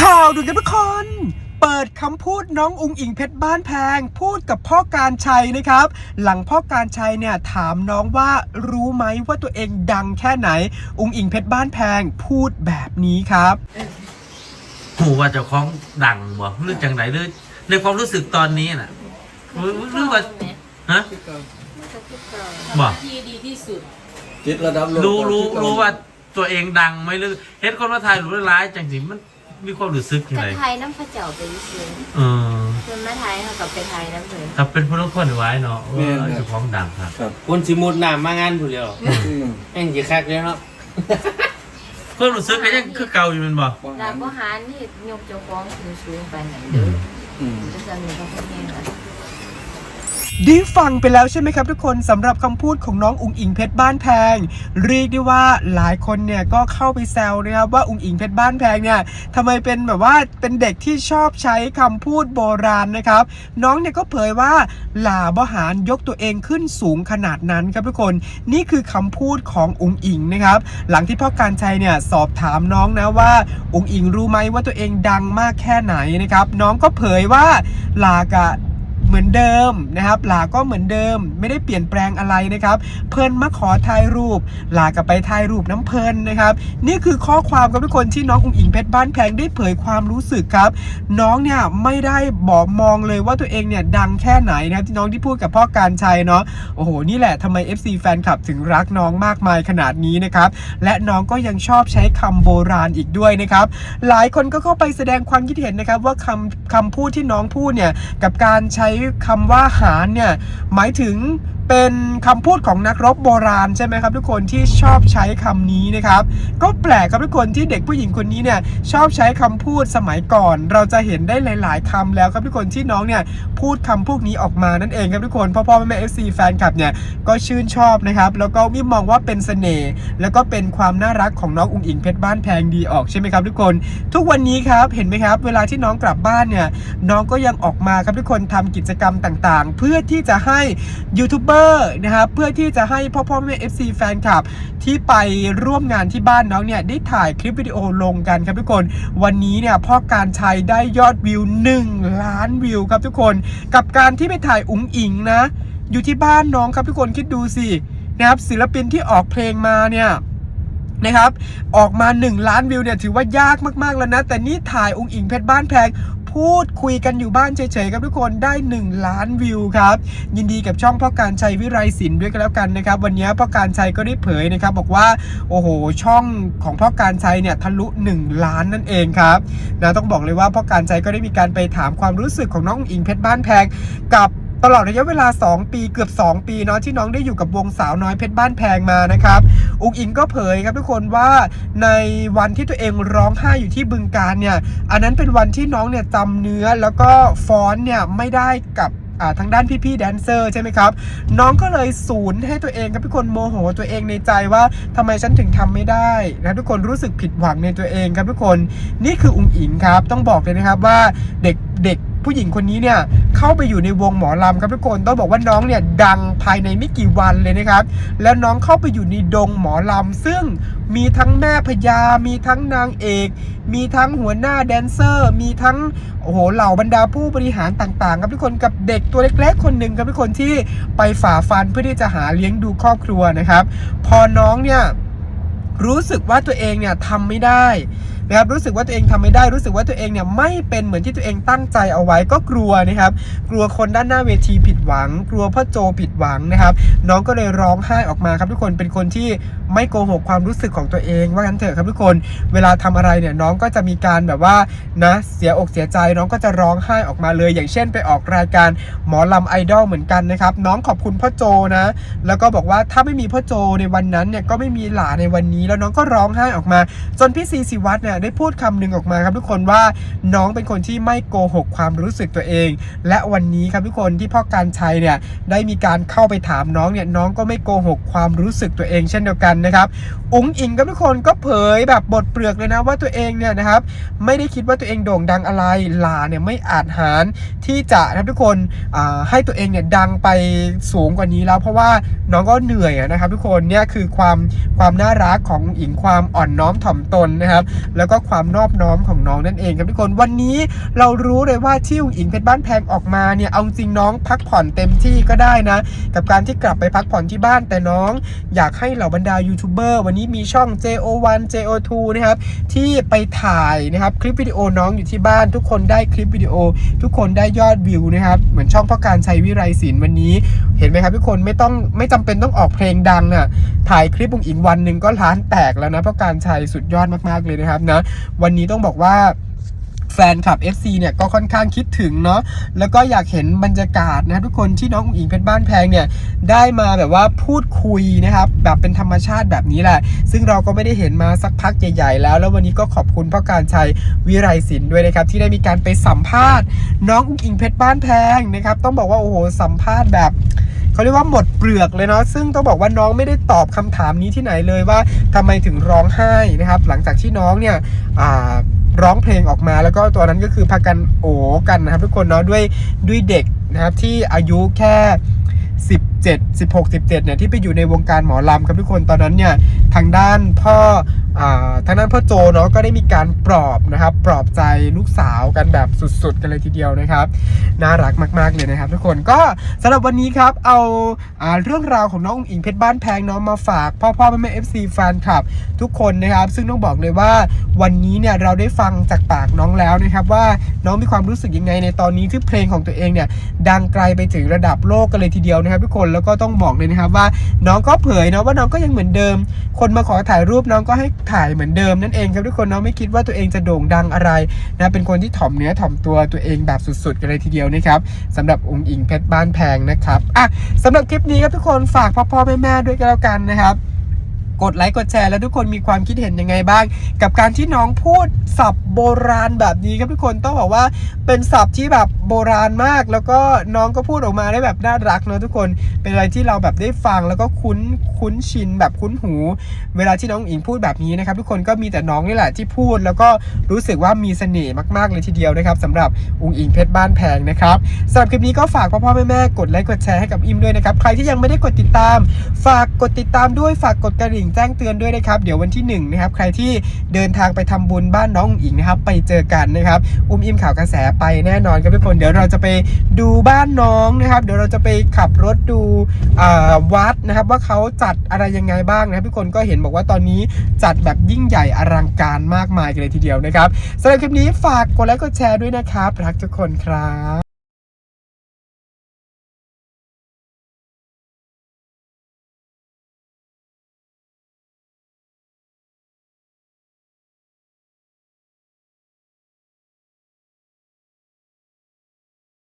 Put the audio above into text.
ข่าวด่วนกันทุกคน เปิดคำพูดน้องอุงอิงเพชรบ้านแพง พูดกับพ่อการชัยนะครับ หลังพ่อการชัยเนี่ยถามน้องว่ารู้ไหมว่าตัวเองดังแค่ไหน อุงอิงเพชรบ้านแพงพูดแบบนี้ครับ หูว่าเจ้าของดังบ่หรือจังไหนหรือในความรู้สึกตอนนี้น่ะหรือหรือว่าฮะบ่ที่ดีที่สุด จิตระดับโลกรู้รู้รู้ว่าตัวเองดังไหมหรือเห็นคนมาถ่ายรูปร้ายๆจังสิมัน มีความรู้สึกยังกระไงไทยน้ำพระเจ้าไปซื้อเออเพิ่นมาไทยเขากับไปไทยน้ำเพิ่นถ้าเป็นผู้ลงคนไว้เนาะว่าเจ้าของดังครับ ครับคนสิมุดน้ำมางานผู้เดียวอืมแม่งสิคักเลยเนาะความรู้สึกก็ยังคือเก่าอยู่แมันบ่ดาบก็หารนี่ยกเจ้าของสูงสูงไปไหนเด้ออืม จะสั่นเขาเป็นยังไง ได้ฟังไปแล้วใช่ไหมครับทุกคนสำหรับคำพูดของน้องอุงอิงเพชรบ้านแพง เรียกได้ว่าหลายคนเนี่ยก็เข้าไปแซวนะครับว่าอุงอิงเพชรบ้านแพงเนี่ยทำไมเป็นแบบว่าเป็นเด็กที่ชอบใช้คำพูดโบราณนะครับ น้องเนี่ยก็เผยว่าหล่าบหารยกตัวเองขึ้นสูงขนาดนั้นครับทุกคนนี่คือคำพูดของอุงอิงนะครับ หลังที่พ่อการชัยเนี่ยสอบถามน้องนะว่าอุงอิงรู้ไหมว่าตัวเองดังมากแค่ไหนนะครับ น้องก็เผยว่าหลากะ เหมือนเดิมนะครับ หลาก็เหมือนเดิม ไม่ได้เปลี่ยนแปลงอะไรนะครับ เพลินมาขอถ่ายรูป หลากับไปถ่ายรูปน้ำเพลินนะครับ นี่คือข้อความกับทุกคนที่น้องอุ๋งอิงเพชรบ้านแพงได้เผยความรู้สึกครับ น้องเนี่ยไม่ได้บอกมองเลยว่าตัวเองเนี่ยดังแค่ไหนนะครับที่น้องที่พูดกับพ่อการชัยเนาะโอ้โหนี่แหละทำไม FC แฟนคลับถึงรักน้องมากมายขนาดนี้นะครับและน้องก็ยังชอบใช้คำโบราณอีกด้วยนะครับ หลายคนก็เข้าไปแสดงความคิดเห็นนะครับว่าคำคำพูดที่น้องพูดเนี่ยกับการใช้คำว่าหารเนี่ยหมายถึงเป็นคำพูดของนักรบโบราณใช่ไหมครับทุกคนที่ชอบใช้คำนี้นะครับ ก็แปลกครับทุกคนที่เด็กผู้หญิงคนนี้เนี่ยชอบใช้คำพูดสมัยก่อน เราจะเห็นได้หลาย ๆคำแล้วครับทุกคนที่น้องเนี่ยพูดคำพวกนี้ออกมานั่นเองครับทุกคนพ่อพ่อแม่แม่เอฟซีแฟนคลับเนี่ยก็ชื่นชอบนะครับแล้วก็มิมองว่าเป็นเสน่ห์แล้วก็เป็นความน่ารักของน้องอุ๋งอิงเพชรบ้านแพงดีออกใช่ไหมครับทุกคน ทุกวันนี้ครับเห็นไหมครับ เวลาที่น้องกลับบ้านเนี่ยน้องก็ยังออกมาครับทุกคนทำกิจกรรมต่าง ๆ เพื่อที่จะให้ยูทูบเบอร์นะครับเพื่อที่จะให้พ่อพ่อแม่ FC แฟนคลับที่ไปร่วมงานที่บ้านน้องเนี่ยได้ถ่ายคลิปวิดีโอลงกันครับทุกคน วันนี้เนี่ยพ่อการชัยได้ยอดวิว 1 ล้านวิวครับทุกคน กับการที่ไปถ่ายอุ๋งอิงนะ อยู่ที่บ้านน้องครับทุกคนคิดดูสินะครับศิลปินที่ออกเพลงมาเนี่ยนะครับออกมา 1 ล้านวิวเนี่ยถือว่ายากมากๆแล้วนะ แต่นี่ถ่ายองค์อิงเพชรบ้านแพง พูดคุยกันอยู่บ้านเฉยๆครับทุกคนได้ 1 ล้านวิวครับยินดีกับช่องพ่อการชัยวิไรศิลป์ด้วยกันแล้วกันนะครับ วันนี้พ่อการชัยก็ได้เผยนะครับ บอกว่าโอ้โหช่องของพ่อการชัยเนี่ยทะลุ 1 ล้านนั่นเองครับนะต้องบอกเลยว่าพ่อการชัยก็ได้มีการไปถามความรู้สึกของน้องอุ๋งอิงเพชรบ้านแพงกับตลอดระยะเวลา 2 ปีเกือบ 2 ปีเนาะที่น้องได้อยู่กับวงสาวน้อยเพชรบ้านแพงมานะครับ อุ๋งอิงก็เผยครับทุกคนว่าในวันที่ตัวเองร้องไห้อยู่ที่บึงการเนี่ย อันนั้นเป็นวันที่น้องเนี่ยจำเนื้อแล้วก็ฟ้อนเนี่ยไม่ได้กับทางด้านพี่ๆแดนเซอร์ใช่ไหมครับ น้องก็เลยศูนย์ให้ตัวเองครับทุกคนโมโหตัวเองในใจว่าทำไมฉันถึงทำไม่ได้นะทุกคนรู้สึกผิดหวังในตัวเองครับทุกคนนี่คืออุ๋งอิงครับ ต้องบอกเลยนะครับว่าเด็กเด็ก ผู้หญิงคนนี้เนี่ยเข้าไปอยู่ในวงหมอลำครับทุกคนต้องบอกว่าน้องเนี่ยดังภายในไม่กี่วันเลยนะครับ แล้วน้องเข้าไปอยู่ในดงหมอลำซึ่งมีทั้งแม่พญา มีทั้งนางเอก มีทั้งหัวหน้าแดนเซอร์ มีทั้งโอ้โหเหล่าบรรดาผู้บริหารต่างๆ ครับทุกคนกับเด็กตัวเล็กๆ คนหนึ่งครับทุกคนที่ไปฝ่าฟันเพื่อที่จะหาเลี้ยงดูครอบครัวนะครับ พอน้องเนี่ยรู้สึกว่าตัวเองเนี่ยทำไม่ได้ นะครับรู้สึกว่าตัวเองทำไม่ได้รู้สึกว่าตัวเองเนี่ยไม่เป็นเหมือนที่ตัวเองตั้งใจเอาไว้ก็กลัวนะครับ กลัวคนด้านหน้าเวทีผิดหวัง กลัวพ่อโจผิดหวังนะครับ น้องก็เลยร้องไห้ออกมาครับทุกคนเป็นคนที่ไม่โกหกความรู้สึกของตัวเอง ว่างั้นเถอะครับทุกคนเวลาทำอะไรเนี่ยน้องก็จะมีการแบบว่านะเสียอกเสียใจน้องก็จะร้องไห้ออกมาเลย อย่างเช่นไปออกรายการหมอลำไอดอลเหมือนกันนะครับ น้องขอบคุณพ่อโจนะ แล้วก็บอกว่าถ้าไม่มีพ่อโจในวันนั้นเนี่ยก็ไม่มีหลานในวันนี้แล้วน้องก็ร้องไห้ออกมา จนพี่ซีสิวัตรเนี่ยได้พูดคำหนึ่งออกมาครับทุกคนว่าน้องเป็นคนที่ไม่โกหกความรู้สึกตัวเอง และวันนี้ครับทุกคนที่พ่อการชัยเนี่ยได้มีการเข้าไปถามน้องเนี่ยน้องก็ไม่โกหกความรู้สึกตัวเอง เช่นเดียวกันนะครับอุ๋งอิงกับทุกคนก็เผยแบบบทเปลือกเลยนะว่าตัวเองเนี่ยนะครับไม่ได้คิดว่าตัวเองโด่งดังอะไรหลาเนี่ยไม่อาจหารที่จะครับทุกคนให้ตัวเองเนี่ยดังไปสูงกว่านี้แล้ว เพราะว่าน้องก็เหนื่อยนะครับ ทุกคนเนี่ยคือความความน่ารักของอิงความอ่อนน้อมถ่อมตนนะครับแล้วแล้วก็ความนอบน้อมของน้องนั่นเองครับทุกคนวันนี้เรารู้เลยว่าที่อุ๋งอิงเพชรบ้านแพงออกมาเนี่ยเอาจริงน้องพักผ่อนเต็มที่ก็ได้นะ กับการที่กลับไปพักผ่อนที่บ้านแต่น้อง อยากให้เหล่าบรรดายูทูบเบอร์วันนี้มีช่อง JO1 JO2 นะครับที่ไปถ่ายนะครับคลิปวิดีโอน้องอยู่ที่บ้าน ทุกคนได้คลิปวิดีโอ ทุกคนได้ยอดวิวนะครับเหมือนช่องพ่อการชัยวิไรศิลป์วันนี้เห็นไหมครับทุกคนไม่ต้องไม่จำเป็นต้องออกเพลงดังอะถ่ายคลิปบุงอิงวันหนึ่งก็ล้านแตกแล้วนะพ่อการชัยสุดยอดมากๆเลยนะครับนะวันนี้ต้องบอกว่าแฟนคลับ FC เนี่ยก็ค่อนข้างคิดถึงเนาะแล้วก็อยากเห็นบรรยากาศนะทุกคนที่น้องอุ๋งอิงเพชรบ้านแพงเนี่ยได้มาแบบว่าพูดคุยนะครับแบบเป็นธรรมชาติแบบนี้แหละ ซึ่งเราก็ไม่ได้เห็นมาสักพักใหญ่ ๆ แล้ว แล้ววันนี้ก็ขอบคุณพ่อการชัยวิไรศิลป์ด้วยนะครับที่ได้มีการไปสัมภาษณ์ น้องอุ๋งอิงเพชรบ้านแพงนะครับต้องบอกว่าโอ้โหสัมภาษณ์แบบ เขาเรียกว่าหมดเปลือกเลยเนาะซึ่งต้องบอกว่าน้องไม่ได้ตอบคำถามนี้ที่ไหนเลยว่าทำไมถึงร้องไห้นะครับ หลังจากที่น้องเนี่ยร้องเพลงออกมาแล้วก็ตัวนั้นก็คือพากันโอกันนะครับทุกคนเนาะด้วยด้วยเด็กนะครับที่อายุแค่ 17 16 17เนี่ยที่ไปอยู่ในวงการหมอลำครับทุกคนตอนนั้นเนี่ยทางด้านพ่ออาทางด้านพ่อโจเนาะก็ได้มีการปลอบนะครับปลอบใจลูกสาวกันแบบสุดๆ กันเลยทีเดียวนะครับน่ารักมากๆเลยนะครับ ทุกคนก็สำหรับวันนี้ครับเอาอ่าเรื่องราวของน้องอุ๋งอิงเพชรบ้านแพงเน้องมาฝากพ่อพ่อแม่แม่เอฟซีแฟนคลับ ทุกคนนะครับ ซึ่งต้องบอกเลยว่าวันนี้เนี่ยเราได้ฟังจากปากน้องแล้วนะครับว่าน้องมีความรู้สึกยังไงในตอนนี้ที่เพลงของตัวเองเนี่ยดังไกลไปถึงระดับโลกกันเลยทีเดียวนะครับทุกคนแล้วก็ต้องบอกเลยนะครับว่าน้องก็เผยเนาะว่าน้องก็ยังเหมือนเดิม คนมาขอถ่ายรูปน้องก็ให้ถ่ายเหมือนเดิมนั่นเองครับทุกคนน้องไม่คิดว่าตัวเองจะโด่งดังอะไรนะเป็นคนที่ถ่อมเนื้อถ่อมตัวตัวเองแบบสุดๆกันเลยทีเดียวนะครับสำหรับองค์อิงเพชรบ้านแพงนะครับอะสำหรับคลิปนี้ครับทุกคนฝากพ่อๆแม่แม่ๆด้วยกันแล้วกันนะครับ กดไลค์กดแชร์แล้วทุกคนมีความคิดเห็นยังไงบ้าง กับการที่น้องพูดศัพท์โบราณแบบนี้ครับทุกคนต้องบอกว่าเป็นศัพท์ที่แบบโบราณมาก แล้วก็น้องก็พูดออกมาได้แบบน่ารักเนอะทุกคนเป็นอะไรที่เราแบบได้ฟังแล้วก็คุ้นคุ้นชินแบบคุ้นหู เวลาที่น้องอิงพูดแบบนี้นะครับทุกคนก็มีแต่น้องนี่แหละที่พูด แล้วก็รู้สึกว่ามีเสน่ห์มากๆเลยทีเดียวนะครับสำหรับอุงอิงเพชรบ้านแพงนะครับสำหรับคลิปนี้ก็ฝากพ่อพ่อแม่แม่ๆกดไลค์กดแชร์ให้กับอิมด้วยนะครับใครที่ยังไม่ได้กดติดตาม ฝากกดติดตามด้วยฝากกดกระดิ่งแจ้งเตือนด้วยนะครับ เดี๋ยววันที่1นะครับใครที่เดินทางไปทำบุญบ้านน้องอุ๋งอิงนะครับ ไปเจอกันนะครับ อุ้มอิมข่าวกระแสไปแน่นอนครับทุกคนเดี๋ยวเราจะไปดูบ้านน้องนะครับ เดี๋ยวเราจะไปขับรถดูอ่าวัดนะครับ ว่าเขาจัดอะไรยังไงบ้างนะครับทุกคนก็เห็นบอกว่าตอนนี้จัดแบบยิ่งใหญ่อลังการมากมายกันเลยทีเดียวนะครับสำหรับคลิปนี้ฝากกดไลค์กดแชร์ด้วยนะครับรักทุกคนครับ